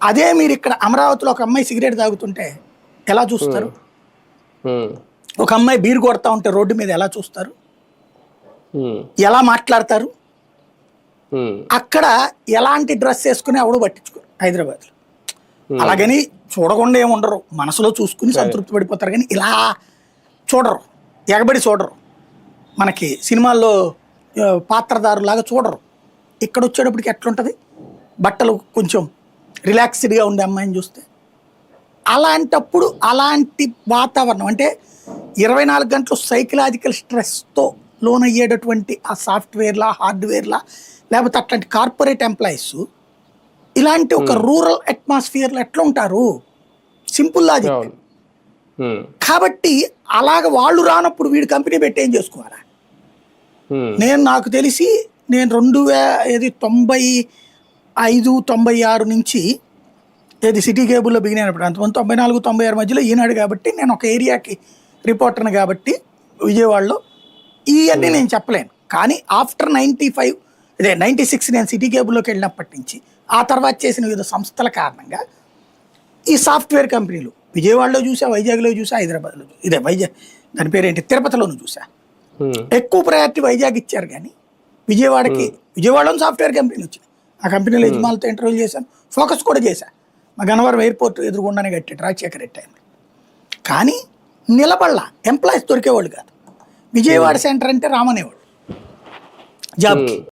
అదే మీరు ఇక్కడ అమరావతిలో ఒక అమ్మాయి సిగరెట్ తాగుతుంటే ఎలా చూస్తారు? ఉమ్, ఒక అమ్మాయి బీరు కొడతా ఉంటే రోడ్డు మీద ఎలా చూస్తారు? ఉమ్, ఎలా మాట్లాడతారు? అక్కడ ఎలాంటి డ్రెస్ వేసుకుని ఎవడు పట్టించుకోరు హైదరాబాద్లో. అలాగని చూడకుండా ఏమి ఉండరు. మనసులో చూసుకుని సంతృప్తి పడిపోతారు. కానీ ఇలా చూడరు. ఎగబడి చూడరు. మనకి సినిమాల్లో పాత్రదారులాగా చూడరు. ఇక్కడ వచ్చేటప్పటికి ఎట్లుంటుంది? బట్టలు కొంచెం రిలాక్స్డ్గా ఉండే అమ్మాయిని చూస్తే అలాంటప్పుడు అలాంటి వాతావరణం అంటే ఇరవై నాలుగు గంటలు సైకలాజికల్ స్ట్రెస్తో లోనయ్యేటటువంటి ఆ సాఫ్ట్వేర్లా హార్డ్వేర్లా లేకపోతే అట్లాంటి కార్పొరేట్ ఎంప్లాయీస్ ఇలాంటి ఒక రూరల్ అట్మాస్ఫియర్లో ఎట్లా ఉంటారు? Simple logic. కాబట్టి అలాగ వాళ్ళు రానప్పుడు వీడు కంపెనీ పెట్టి ఏం చేసుకోవాలా? నేను నాకు తెలిసి నేను రెండు వే తొంభై ఐదు తొంభై ఆరు నుంచి ఏది సిటీ కేబుల్లో బిగినప్పుడు అంతమంది తొంభై నాలుగు తొంభై ఆరు మధ్యలో ఈనాడు కాబట్టి నేను ఒక ఏరియాకి రిపోర్టర్ని కాబట్టి విజయవాడలో ఇవన్నీ నేను చెప్పలేను. కానీ ఆఫ్టర్ నైంటీ ఫైవ్ ఇదే నైంటీ సిక్స్ నేను సిటీ కేబుల్లోకి వెళ్ళినప్పటి నుంచి ఆ తర్వాత చేసిన వివిధ సంస్థల కారణంగా ఈ సాఫ్ట్వేర్ కంపెనీలు విజయవాడలో చూసా వైజాగ్లో చూసా హైదరాబాద్లో చూసా ఇదే వైజాగ్ దాని పేరేంటి తిరుపతిలోనూ చూసా. ఎక్కువ ప్రయారిటీ వైజాగ్ ఇచ్చారు కానీ విజయవాడకి విజయవాడలో సాఫ్ట్వేర్ కంపెనీలు వచ్చినాయి ఆ కంపెనీలో యజమానులతో ఇంటర్వ్యూ చేశాను. ఫోకస్ కూడా చేశా. మా గన్నవరం ఎయిర్పోర్ట్ ఎదురుగుండానే కట్టాడు రాజశేఖర్ రెడ్డి టైంలో. కానీ నిలబడలా. ఎంప్లాయీస్ దొరికేవాళ్ళు కాదు. విజయవాడ సెంటర్ అంటే రామనేవాడు. జాబ్కి